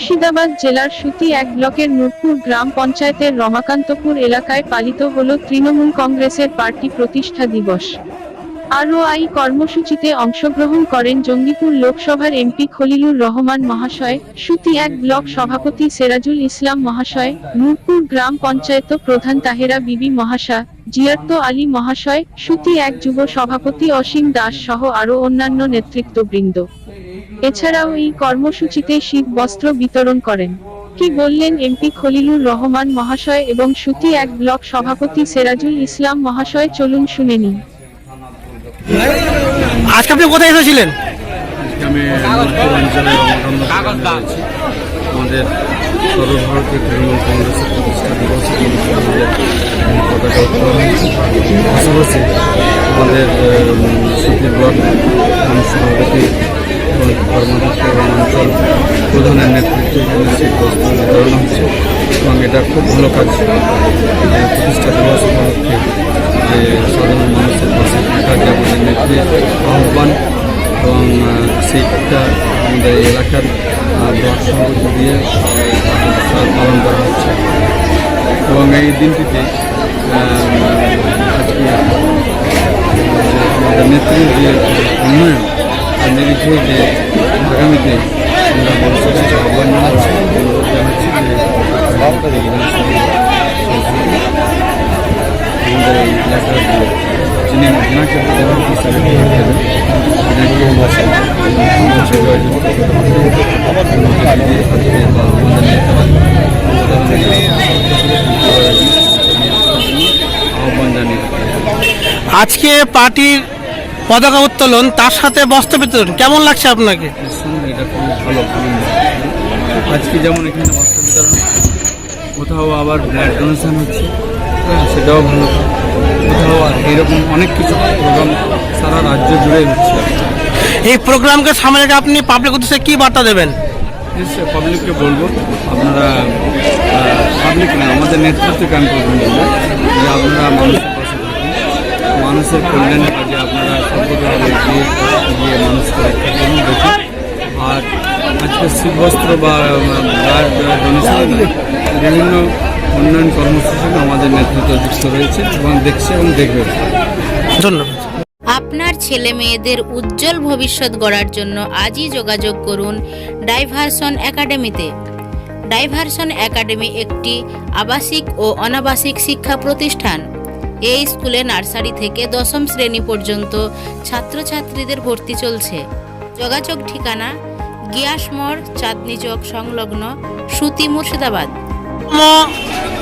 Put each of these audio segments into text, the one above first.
মুর্শিদাবাদ জেলার সুতি এক ব্লকের নূরপুর গ্রাম পঞ্চায়েতের রমাকান্তপুর এলাকায় পালিত হল তৃণমূল কংগ্রেসের পার্টি প্রতিষ্ঠা দিবস। আরও আই কর্মসূচিতে অংশগ্রহণ করেন জঙ্গিপুর লোকসভার এমপি খলিলুর রহমান মহাশয় সুতি এক ব্লক সভাপতি সেরাজুল ইসলাম মহাশয়, নূরপুর গ্রাম পঞ্চায়েত প্রধান তাহেরা বিবি মহাশা জিয়ার্ত আলী মহাশয় সুতি এক যুব সভাপতি অসীম দাস সহ আরও অন্যান্য নেতৃত্ববৃন্দ। এছাড়াও এই কর্মসূচিতে শীত বস্ত্র বিতরণ করেন। কি বললেন এমপি খলিলুর রহমান মহাশয় এবং সুতি এক ব্লক সভাপতি সেরাজুল ইসলাম মহাশয় চলুন শুনে নিন আজকে আপনি কোথায় এসেছিলেন? আমি আমাদের সর্বভারতীয় তৃণমূল কংগ্রেসের প্রতিষ্ঠা দিবস আমাদের পতাকা উত্তোলন পাশাপাশি আমাদের সুতি ব্লক সভাপতি এবং কর্মাধ্যক্ষ এবং অঞ্চল প্রধানের নেতৃত্বে সেই বস্ত্র বিতরণ হচ্ছে এবং এটা খুব ভালো কাজ। প্রতিষ্ঠা দিবস উপলক্ষে যে সাধারণ মানুষের পাশে থাকা যে আমাদের নেত্রীর আহ্বান এবং সেইটা আমাদের এলাকার ব্লক দিয়ে পালন করা হচ্ছে। এবং এই দিনটিতে আজকে আমাদের নেত্রীর উন্নয়ন তার নিরিখে যে আগামীতে আমরা মানুষের কাছে আহ্বান জানাচ্ছি অনুরোধ জানাচ্ছি যে আগামী আমাদের এই এলাকার যে যিনি ওনাকে প্রধান হিসাবে থাকবেন ওনাকে বসে হচ্ছে জয়যুক্ত করতে হবে দিয়ে আজকে বা আমাদের নেতারা আহ্বান জানিয়ে আজকে পার্টির পতাকা উত্তোলন তার সাথে বস্ত্র বিতরণ কেমন লাগছে আপনাকে? আজকে যেমন এখানে বস্ত্র বিতরণ কোথাও আবার ব্লাড ডোনেশন হচ্ছে হ্যাঁ সেটাও ভালো। কোথাও আর এরকম অনেক কিছু প্রোগ্রাম সারা রাজ্য জুড়ে হচ্ছে। এই প্রোগ্রামকে সামনে রেখে আপনি পাবলিক উদ্দেশ্যে কী বার্তা দেবেন? নিশ্চয়ই পাবলিককে বলব আপনারা পাবলিক না আমাদের নেতৃত্বকে আমি বলব যে আপনারা মানুষের মানুষের কল্যাণ কাজে আপনারা সর্বতভাবে এগিয়ে গিয়ে মানুষকে রক্ষা করুন দেখুন আর আজকে শীতবস্ত্র বা ডোনেশন বিভিন্ন উন্নয়ন কর্মসূচিতে আমাদের নেতৃত্ব যুক্ত রয়েছে এবং দেখছে এবং দেখবে। ধন্যবাদ। আপনার ছেলে মেয়েদের উজ্জ্বল ভবিষ্যৎ গড়ার জন্য আজই যোগাযোগ করুন ডাইভারসন একাডেমিতে। ডাইভারসন একাডেমি একটি আবাসিক ও অনাবাসিক শিক্ষা প্রতিষ্ঠান। এই স্কুলে নার্সারি থেকে দশম শ্রেণি পর্যন্ত ছাত্রছাত্রীদের ভর্তি চলছে। যোগাযোগ ঠিকানা গিয়াসমোড় চাঁদনি চক সংলগ্ন সুতি মুর্শিদাবাদ।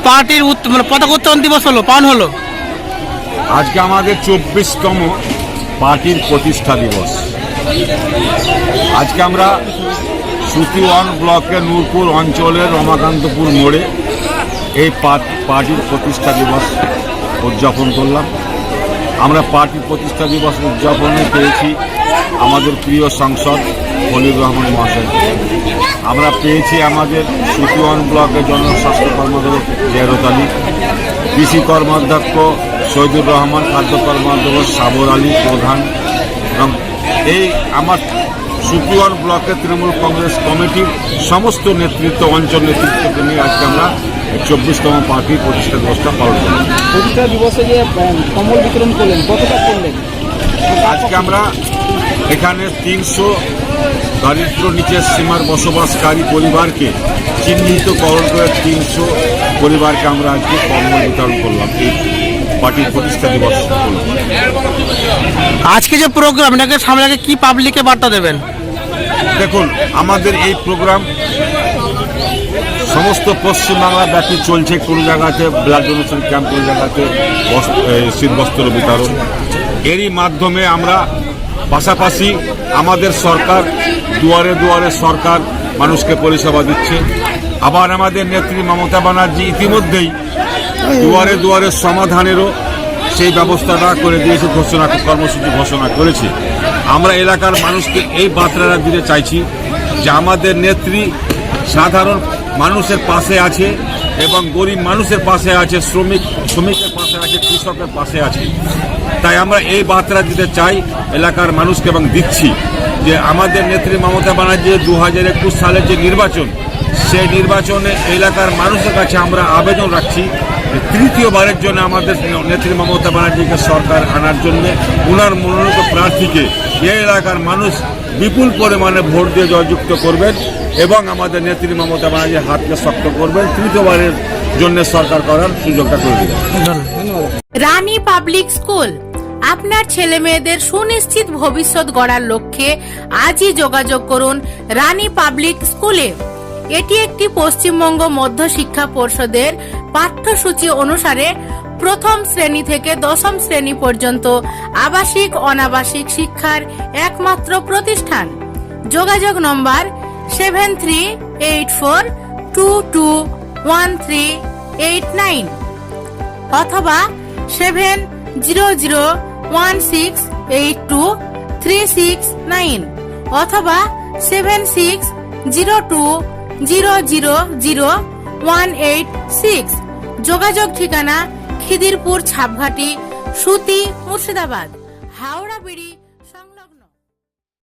পার্টির মানে পতাকা উত্তোলন দিবস হলো পালন হলো? আজকে আমাদের চব্বিশতম পার্টির প্রতিষ্ঠা দিবস। আজকে আমরা সুতি ওয়ান ব্লকের নূরপুর অঞ্চলের রমাকান্তপুর মোড়ে এই পার- পার্টির প্রতিষ্ঠা দিবস উদযাপন করলাম। আমরা পার্টির প্রতিষ্ঠা দিবস উদযাপনে পেয়েছি আমাদের প্রিয় সাংসদ খলিল রহমান মহাশয়। আমরা পেয়েছি আমাদের সুতি ওয়ান ব্লকের জনস্বাস্থ্য কর্মদক জেরত আলী কৃষি কর্মাধ্যক্ষ শহীদুর রহমান, খাদ্য কর্মাধ্যক্ষ সাবর আলী প্রধান। এবং এই আমার সুপিওয়ান ব্লকের তৃণমূল কংগ্রেস কমিটির সমস্ত নেতৃত্ব, অঞ্চল নেতৃত্বকে নিয়ে আজকে আমরা চব্বিশতম পার্টির প্রতিষ্ঠা দিবসটা পালন করলাম প্রতিষ্ঠা দিবসে যে কম্বল বিতরণ করলেন কতটা করলেন? আজকে আমরা এখানে তিনশো দারিদ্র নিচের সীমার বসবাসকারী পরিবারকে চিহ্নিতকরণ করে তিনশো পরিবারকে আমরা আজকে কর্ম বিতরণ করলাম এই পার্টির প্রতিষ্ঠা দিবস। আজকে যে প্রোগ্রাম এটাকে সামনে কি পাবলিকে বার্তা দেবেন? দেখুন আমাদের এই প্রোগ্রাম সমস্ত পশ্চিমবাংলা ব্যাপী চলছে কোনো জায়গাতে ব্লাড ডোনেশন ক্যাম্প কোনো জায়গাতে বস্ত্র- শীতবস্ত্র বিতরণ। এরই মাধ্যমে আমরা পাশাপাশি আমাদের সরকার, দুয়ারে দুয়ারে সরকার মানুষকে পরিষেবা দিচ্ছে। আবার আমাদের নেত্রী মমতা ব্যানার্জি ইতিমধ্যেই দুয়ারে দুয়ারে সমাধানেরও সেই ব্যবস্থাটা করে দিয়েছে, ঘোষণা, কর্মসূচি ঘোষণা করেছে। আমরা এলাকার মানুষকে এই বার্তাটা দিতে চাইছি যে আমাদের নেত্রী সাধারণ মানুষের পাশে আছে এবং গরিব মানুষের পাশে আছে, শ্রমিক, শ্রমিকের পাশে আছে, কৃষকের পাশে আছে। তাই আমরা এই বার্তা দিতে চাই এলাকার মানুষকে এবং দিচ্ছি যে আমাদের নেত্রী মমতা ব্যানার্জি দু হাজার একুশ সালের যে নির্বাচন, সেই নির্বাচনে এলাকার মানুষের কাছে আমরা আবেদন রাখছি তৃতীয়বারের জন্য আমাদের নেত্রী মমতা ব্যানার্জিকে সরকার আনার জন্য ওনার মনোনীত প্রার্থীকে এই এলাকার মানুষ বিপুল পরিমাণে ভোট দিয়ে জয়যুক্ত করবেন এবং আমাদের নেত্রী মমতা ব্যানার্জির হাতকে শক্ত করবেন। তৃতীয়বারের জন্য সরকার করার সুযোগটা করে দেবেন। Rani public school. আপনার ছেলে মেয়েদের সুনিশ্চিত ভবিষ্যৎ গড়ার লক্ষ্যে আজই যোগাযোগ করুন রানী পাবলিক স্কুলে। এটি একটি পশ্চিমবঙ্গ মধ্য শিক্ষা পর্ষদের পাঠ্যসূচি অনুসারে প্রথম শ্রেণি থেকে দশম শ্রেণি পর্যন্ত আবাসিক, অনাবাসিক শিক্ষার একমাত্র প্রতিষ্ঠান। যোগাযোগ number seven three eight four two two one three eight nine অথবা seven zero zero one six eight two three six nine অথবা seven six zero two zero zero zero one eight six. যোগাযোগ ঠিকানা খিদিরপুর ছাপঘাটি সুতি মুর্শিদাবাদ। হাওড়া বিড়ি